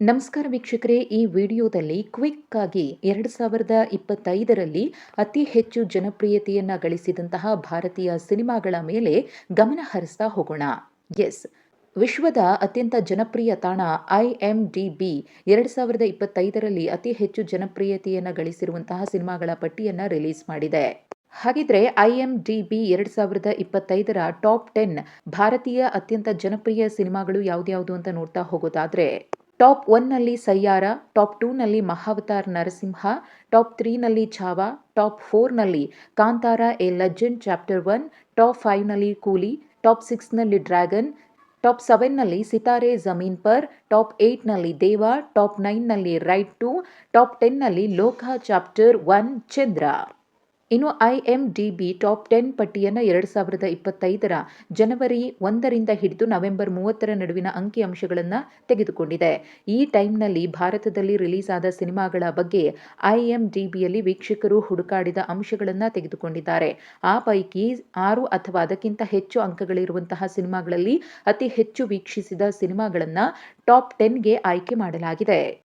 ನಮಸ್ಕಾರ ವೀಕ್ಷಕರೇ, ಈ ವಿಡಿಯೋದಲ್ಲಿ ಕ್ವಿಕ್ ಆಗಿ ಎರಡು ಸಾವಿರದ ಇಪ್ಪತ್ತೈದರಲ್ಲಿ ಅತಿ ಹೆಚ್ಚು ಜನಪ್ರಿಯತೆಯನ್ನು ಗಳಿಸಿದಂತಹ ಭಾರತೀಯ ಸಿನಿಮಾಗಳ ಮೇಲೆ ಗಮನ ಹರಿಸ್ತಾ ಹೋಗೋಣ. ಎಸ್, ವಿಶ್ವದ ಅತ್ಯಂತ ಜನಪ್ರಿಯ ತಾಣ ಐ ಎಂ ಡಿ ಬಿ ಎರಡು ಸಾವಿರದ ಇಪ್ಪತ್ತೈದರಲ್ಲಿ ಅತಿ ಹೆಚ್ಚು ಜನಪ್ರಿಯತೆಯನ್ನು ಗಳಿಸಿರುವಂತಹ ಸಿನಿಮಾಗಳ ಪಟ್ಟಿಯನ್ನು ರಿಲೀಸ್ ಮಾಡಿದೆ. ಹಾಗಿದ್ರೆ ಐ ಎಂ ಡಿ ಬಿ ಎರಡು ಸಾವಿರದ ಇಪ್ಪತ್ತೈದರ ಟಾಪ್ ಟೆನ್ ಭಾರತೀಯ ಅತ್ಯಂತ ಜನಪ್ರಿಯ ಸಿನಿಮಾಗಳು ಯಾವ್ದ್ಯಾವುದು ಅಂತ ನೋಡ್ತಾ ಹೋಗೋದಾದ್ರೆ ಟಾಪ್ ಒನ್ನಲ್ಲಿ ಸಯ್ಯಾರ, ಟಾಪ್ ಟೂನಲ್ಲಿ ಮಹಾವತಾರ್ ನರಸಿಂಹ, ಟಾಪ್ ತ್ರೀನಲ್ಲಿ Chhaava, top ಫೋರ್ನಲ್ಲಿ Kantara a legend chapter one, top ಫೈವ್ನಲ್ಲಿ ಕೂಲಿ, ಟಾಪ್ ಸಿಕ್ಸ್ನಲ್ಲಿ ಡ್ರ್ಯಾಗನ್, ಟಾಪ್ ಸೆವೆನ್ನಲ್ಲಿ ಸಿತಾರೆ ಜಮೀನ್ ಪರ್, ಟಾಪ್ ಏಯ್ಟ್ನಲ್ಲಿ ದೇವ, ಟಾಪ್ ನೈನ್ನಲ್ಲಿ ರೈಟ್ ಟು, ಟಾಪ್ ಟೆನ್ನಲ್ಲಿ ಲೋಕ ಚಾಪ್ಟರ್ ಒನ್ ಚಂದ್ರ ಇನ್ನು I M D B top ten ಪಟ್ಟಿಯನ್ನು ಎರಡು ಸಾವಿರದ ಇಪ್ಪತ್ತೈದರ ಜನವರಿ ಒಂದರಿಂದ ಹಿಡಿದು ನವೆಂಬರ್ ಮೂವತ್ತರ ನಡುವಿನ ಅಂಕಿಅಂಶಗಳನ್ನು ತೆಗೆದುಕೊಂಡಿದೆ. ಈ ಟೈಮ್ನಲ್ಲಿ ಭಾರತದಲ್ಲಿ ರಿಲೀಸ್ ಆದ ಸಿನಿಮಾಗಳ ಬಗ್ಗೆ ಐ ಎಂ ಡಿ ಬಿಯಲ್ಲಿ ವೀಕ್ಷಕರು ಹುಡುಕಾಡಿದ ಅಂಶಗಳನ್ನು ತೆಗೆದುಕೊಂಡಿದ್ದಾರೆ. ಆ ಪೈಕಿ ಆರು ಅಥವಾ ಅದಕ್ಕಿಂತ ಹೆಚ್ಚು ಅಂಕಗಳಿರುವಂತಹ ಸಿನಿಮಾಗಳಲ್ಲಿ ಅತಿ ಹೆಚ್ಚು ವೀಕ್ಷಿಸಿದ ಸಿನಿಮಾಗಳನ್ನು ಟಾಪ್ ಟೆನ್ಗೆ ಆಯ್ಕೆ ಮಾಡಲಾಗಿದೆ.